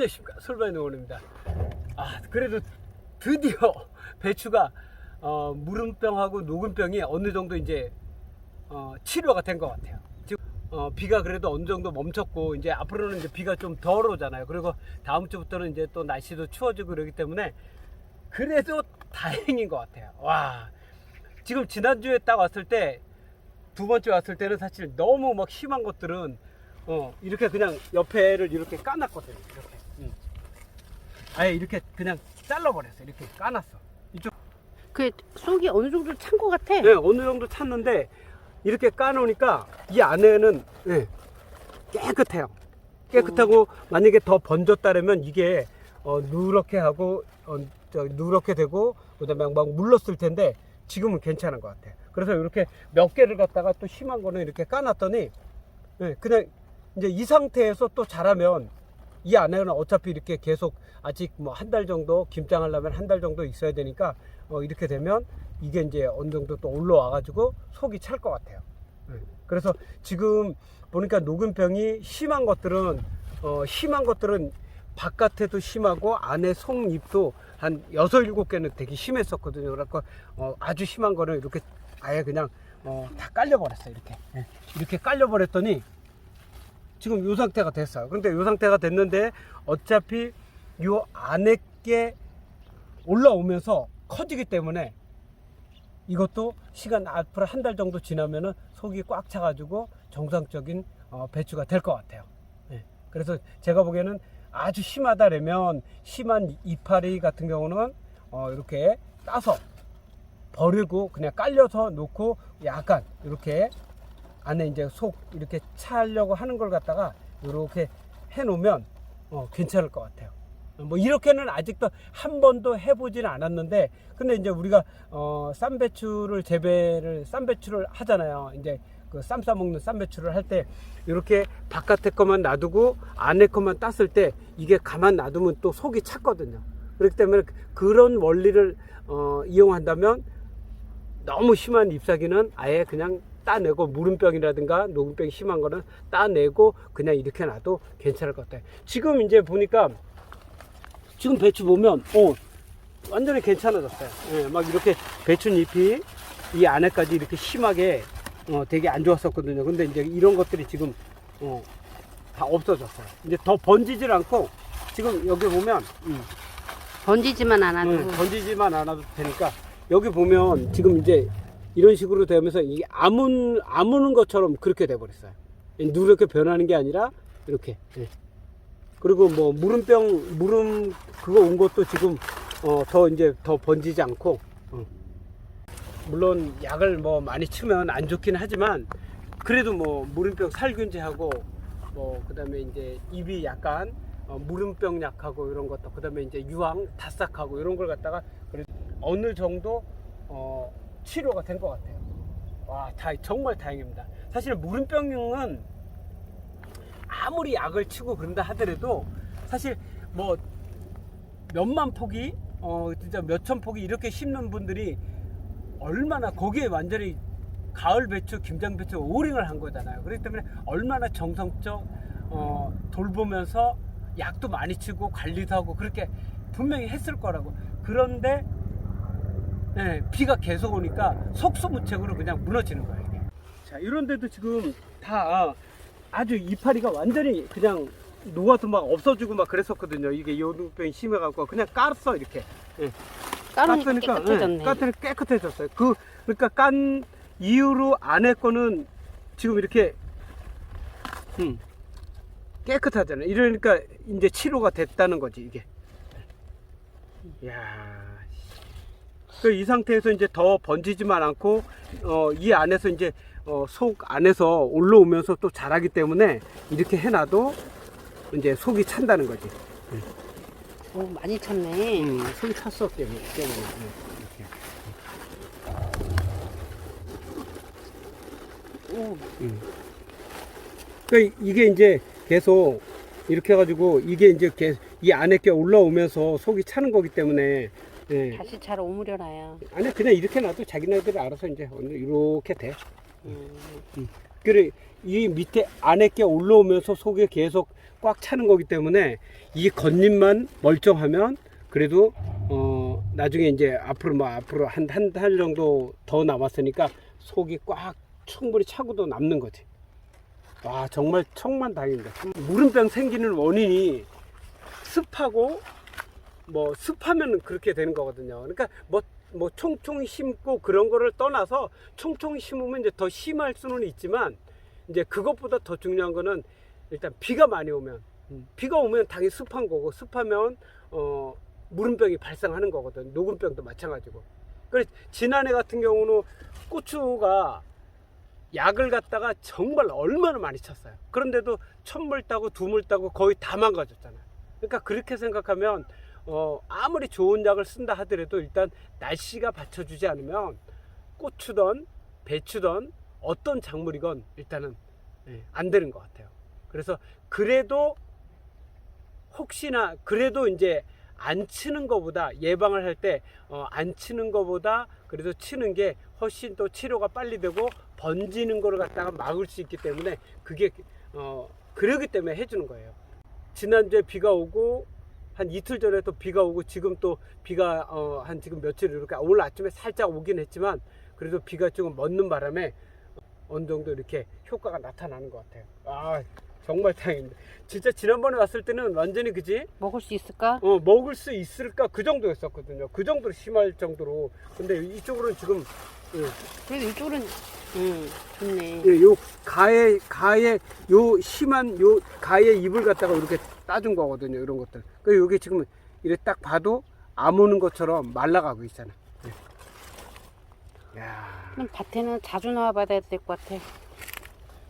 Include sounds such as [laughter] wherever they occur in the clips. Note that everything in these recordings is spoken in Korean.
안녕하십니까? 솔바의 농원입니다. 아 그래도 드디어 배추가 어, 무름병하고 녹은병이 어느 정도 이제 어, 치료가 된 것 같아요. 지금 어, 비가 그래도 어느 정도 멈췄고 이제 앞으로는 이제 비가 좀 덜 오잖아요. 그리고 다음 주부터는 이제 또 날씨도 추워지고 그러기 때문에 그래도 다행인 것 같아요. 와. 지금 지난주에 딱 왔을 때 두 번째 왔을 때는 사실 너무 막 심한 것들은 어 이렇게 그냥 옆에를 이렇게 까놨거든요 이렇게. 음. 아예 이렇게 그냥 잘라버렸어. 이렇게 까놨어. 이쪽. 그 속이 어느 정도 찬 것 같아. 네, 어느 정도 찼는데 이렇게 까놓으니까 이 안에는 네, 깨끗해요. 깨끗하고 만약에 더 번졌다면 이게 어, 누렇게 하고 어, 저, 누렇게 되고 그다음에 막 물렀을 텐데 지금은 괜찮은 것 같아요 그래서 이렇게 몇 개를 갖다가 또 심한 거는 이렇게 까놨더니 네, 그냥 이제 이 상태에서 또 자라면 이 안에는 어차피 이렇게 계속 아직 뭐 한 달 정도 김장하려면 한 달 정도 있어야 되니까 어, 이렇게 되면 이게 이제 어느 정도 또 올라와 가지고 속이 찰 것 같아요. 네. 그래서 지금 보니까 녹은병이 심한 것들은 어, 심한 것들은 바깥에도 심하고 안에 속잎도 한 여섯 일곱 개는 되게 심했었거든요. 그래서 어, 아주 심한 거는 이렇게 아예 그냥 어, 다 깔려버렸어요. 이렇게 예. 이렇게 깔려버렸더니 지금 요 상태가 됐어요. 근데 요 상태가 됐는데 어차피 요 안에 게 올라오면서 커지기 때문에 이것도 시간 앞으로 한 달 정도 지나면은 속이 꽉 차가지고 정상적인 어, 배추가 될 것 같아요. 예. 그래서 제가 보기에는 아주 심하다라면 심한 이파리 같은 경우는 어, 이렇게 따서 버리고 그냥 깔려서 놓고 약간 이렇게 안에 이제 속 이렇게 차려고 하는 걸 갖다가 이렇게 해 놓으면 어, 괜찮을 것 같아요. 뭐 이렇게는 아직도 한 번도 해보지는 않았는데 근데 이제 우리가 어, 쌈배추를 재배를 쌈배추를 하잖아요. 이제 그 쌈 싸먹는 쌈배추를 할 때 이렇게 바깥에 것만 놔두고 안에 것만 땄을 때 이게 가만 놔두면 또 속이 찼거든요. 그렇기 때문에 그런 원리를 어, 이용한다면 너무 심한 잎사귀는 아예 그냥 따내고 무름병이라든가 녹음병이 심한 거는 따내고 그냥 이렇게 놔도 괜찮을 것 같아요. 지금 이제 보니까 지금 배추 보면 어 완전히 괜찮아졌어요. 예, 막 이렇게 배추잎이 이 안에까지 이렇게 심하게 어, 되게 안 좋았었거든요. 근데 이제 이런 것들이 지금 어, 다 없어졌어요. 이제 더 번지질 않고 지금 여기 보면 음, 번지지만 않아도 음, 던지지만 않아도 되니까 여기 보면 지금 이제 이런 식으로 되면서 이게 아문 아무는 것처럼 그렇게 돼 버렸어요. 누렇게 변하는 게 아니라 이렇게. 예. 그리고 뭐 무름병 무름 그거 온 것도 지금 어, 더 이제 더 번지지 않고. 어. 물론 약을 뭐 많이 치면 안 좋긴 하지만 그래도 뭐 무름병 살균제하고 뭐 그다음에 이제 입이 약간 어, 무름병 약하고 이런 것도 그다음에 이제 유황 다싹하고 이런 걸 갖다가 그래도 어느 정도 어, 치료가 된 것 같아요. 와, 다 정말 다행입니다. 사실 무름병은 아무리 약을 치고 그런다 하더라도 사실 뭐 몇만 폭이 어 진짜 몇천 폭이 이렇게 심는 분들이 얼마나 거기에 완전히 가을 배추, 김장 배추 오링을 한 거잖아요. 그렇기 때문에 얼마나 정성적 어, 돌보면서 약도 많이 치고 관리도 하고 그렇게 분명히 했을 거라고. 그런데 네, 비가 계속 오니까 속수무책으로 그냥 무너지는 거예요. 이게. 자, 이런데도 지금 다 아주 이파리가 완전히 그냥 녹아서 막 없어지고 막 그랬었거든요. 이게 요등병이 심해갖고 그냥 깠어 이렇게. 예. 깨끗해졌네. 예, 깠더니 깨끗해졌어요. 그 그러니까 깐 이후로 안에 거는 지금 이렇게 음, 깨끗하잖아요. 이러니까 이제 치료가 됐다는 거지 이게. 야. 그이 상태에서 이제 더 번지지만 않고 어, 이 안에서 이제 어, 속 안에서 올라오면서 또 자라기 때문에 이렇게 해놔도 이제 속이 찬다는 거지. 오, 많이 찼네. 음, 속이 찼어 때문에. 때문에. 네. 오, 음. 그러니까 이게 이제 계속 이렇게 해가지고 이게 이제 계- 이 안에 게 올라오면서 속이 차는 거기 때문에 예. 다시 잘 오므려놔야. 아니 그냥 이렇게 놔도 자기네들이 알아서 이제 오늘 이렇게 돼. 음. 그래 이 밑에 안에 게 올라오면서 속에 계속 꽉 차는 거기 때문에 이 겉잎만 멀쩡하면 그래도 어 나중에 이제 앞으로 뭐 앞으로 한 한 달 정도 더 남았으니까 속이 꽉 충분히 차고도 남는 거지. 와 정말 천만다행입니다. 참 무름병 생기는 원인이 습하고 뭐 습하면 그렇게 되는 거거든요. 그러니까 뭐, 뭐 총총 심고 그런 거를 떠나서 총총 심으면 이제 더 심할 수는 있지만 이제 그것보다 더 중요한 거는 일단 비가 많이 오면 음, 비가 오면 당연히 습한 거고 습하면 어 무름병이 발생하는 거거든. 녹음병도 마찬가지고. 그래 지난해 같은 경우는 고추가 약을 갖다가 정말 얼마나 많이 쳤어요. 그런데도 천물 따고 두 물 따고 거의 다 망가졌잖아요. 그러니까 그렇게 생각하면 어, 아무리 좋은 약을 쓴다 하더라도 일단 날씨가 받쳐주지 않으면 고추든 배추든 어떤 작물이건 일단은 예, 안 되는 것 같아요. 그래서 그래도 혹시나 그래도 이제 안 치는 것보다 예방을 할때 어, 안 치는 것보다 그래도 치는 게 훨씬 더 치료가 빨리 되고 번지는 거를 갖다가 막을 수 있기 때문에 그게 어, 그러기 때문에 해주는 거예요. 지난주에 비가 오고 한 이틀 전에 또 비가 오고 지금 또 비가 어, 한 지금 며칠 이렇게 오늘 아침에 살짝 오긴 했지만 그래도 비가 조금 멎는 바람에 어느 정도 이렇게 효과가 나타나는 것 같아요. 아 정말 다행입니다. 진짜 지난번에 왔을 때는 완전히 그지 먹을 수 있을까? 어 먹을 수 있을까 그 정도였었거든요. 그 정도로 심할 정도로. 근데 이쪽으로는 지금 예, 그래도 이쪽은 응 좋네. 예, 요 가에 가에 요 심한 요 가의 잎을 갖다가 이렇게 따준 거거든요. 이런 것들. 그 여기 지금 이래 딱 봐도 안 오는 것처럼 말라가고 있잖아. 예. 야, 그럼 밭에는 자주 나와봐야 될 것 같아.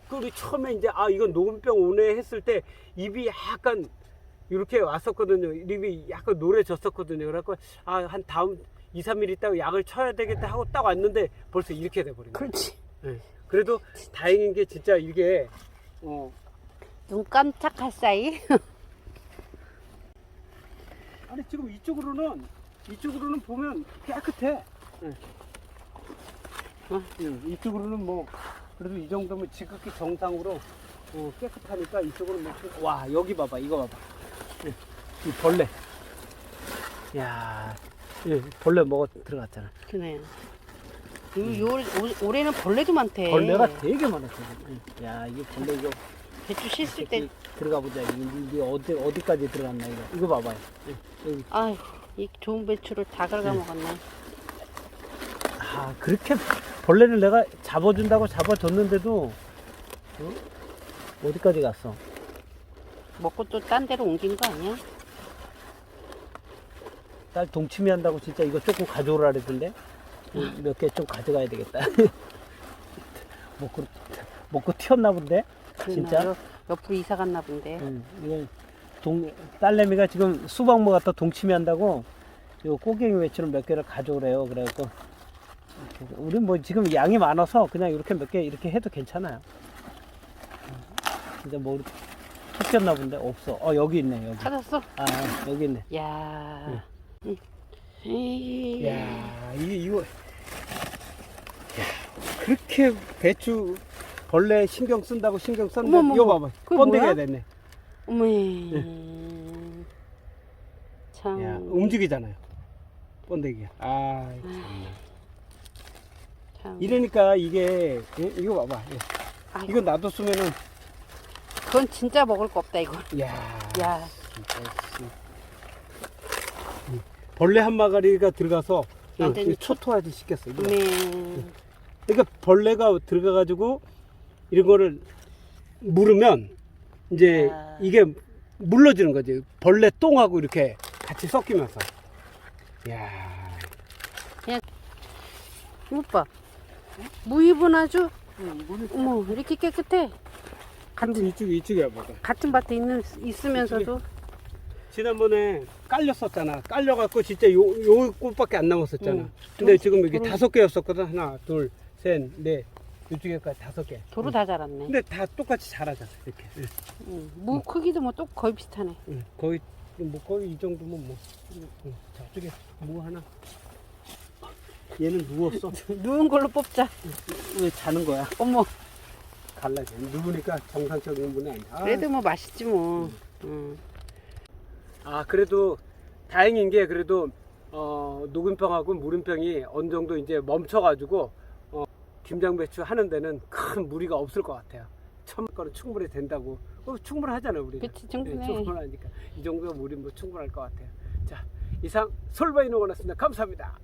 그 우리 처음에 이제 아 이건 녹음병 오네 했을 때 입이 약간 이렇게 왔었거든요. 입이 약간 노래졌었거든요. 그래갖고 아 한 다음 2, 3일 있다가 약을 쳐야 되겠다 하고 딱 왔는데 벌써 이렇게 돼버린 거예요. 그렇지. 예. 그래도 다행인 게 진짜 이게 어, 눈 깜짝할 사이. [laughs] 아니 지금 이쪽으로는 이쪽으로는 보면 깨끗해. 예. 어? 예, 이쪽으로는 뭐 그래도 이 정도면 지극히 정상으로 어, 깨끗하니까 이쪽으로 뭐와 여기 봐봐 이거 봐봐 예, 이 벌레. 야, 예, 벌레 먹어 들어갔잖아. 그네. 요, 요, 올- 올해는 벌레도 많대. 벌레가 되게 많았어. 예. 야 이게 벌레 이거 배추 씻을 때, 들어가 보자. 이게, 이게 어디 어디까지 들어갔나 이거. 이거 봐봐요. 예, 여기 아휴, 이 좋은 배추를 다 긁어 먹었네. 아 그렇게 벌레를 내가 잡아준다고 잡아줬는데도 어? 어디까지 갔어? 먹고 또 딴 데로 옮긴 거 아니야? 딸 동치미 한다고 진짜 이거 조금 가져오라 그랬던데 몇 개 좀 가져가야 되겠다. [laughs] 먹고 먹고 튀었나 본데 진짜. 그나 옆- 옆으로 이사 갔나 본데. 응, 이거 동 딸내미가 지금 수박 먹었다 동치미 한다고 요 꼬갱이 외추를 몇 개를 가져오래요. 그래갖고 이렇게. 우리 뭐 지금 양이 많아서 그냥 이렇게 몇 개 이렇게 해도 괜찮아요. 응. 진짜 뭐 튀었나 본데 없어. 어 여기 있네 여기. 찾았어? 아 여기 있네. 야. 응. 에이. 야 이게 이거 야, 그렇게 배추 벌레 신경 쓴다고 신경 썼는데 어머머, 이거 봐봐 그게 번데기가 뭐야? 됐네. 어머. 예. 참. 야 움직이잖아요. 번데기가. 아 참나. 참. 이러니까 이게 예? 이거 봐봐. 예. 아이고, 이거 놔뒀으면은 그건 진짜 먹을 거 없다 이거. 야 야. 진짜 씨. 이 벌레 한 마리가 들어가서 예, 완전히 이 초토화지 시켰어. 이거. 네. 그러니까 벌레가 들어가 가지고 이런 거를 물으면 이제 아. 이게 물러지는 거지. 벌레 똥하고 이렇게 같이 섞이면서. 야 봐. 무입은 아주 어머 이렇게 깨끗해. 같은 이쪽에 이쪽에 봐봐. 같은 밭에 있는 있으면서도 지난번에 깔렸었잖아. 깔려갖고 진짜 요, 요 꽃밖에 안 남았었잖아. 응. 근데 도- 지금 여기 도로- 다섯 개였었거든. 하나, 둘, 셋, 넷. 이쪽에까지 다섯 개. 도로 응. 다 자랐네. 근데 다 똑같이 자라잖아. 이렇게. 응. 응. 무 크기도 뭐 또 거의 비슷하네. 응. 거의, 뭐, 거의 이 정도면 뭐. 응. 저쪽에 뭐 하나. 얘는 누웠어. [laughs] 누운 걸로 뽑자. 왜 자는 거야? 어머. 달라져. 누우니까 정상적인 분이 아니다. 아, 그래도 뭐 맛있지 뭐. 음. 아 그래도 다행인 게 그래도 어, 녹음병하고 무름병이 어느 정도 이제 멈춰가지고 어, 김장 배추 하는 데는 큰 무리가 없을 것 같아요. 천 거는 충분히 된다고. 어, 충분하잖아요 우리. 그치, 충분해. 충분하니까 이 정도 무리 뭐 충분할 것 같아요. 자 이상 솔바이노원이었습니다. 감사합니다.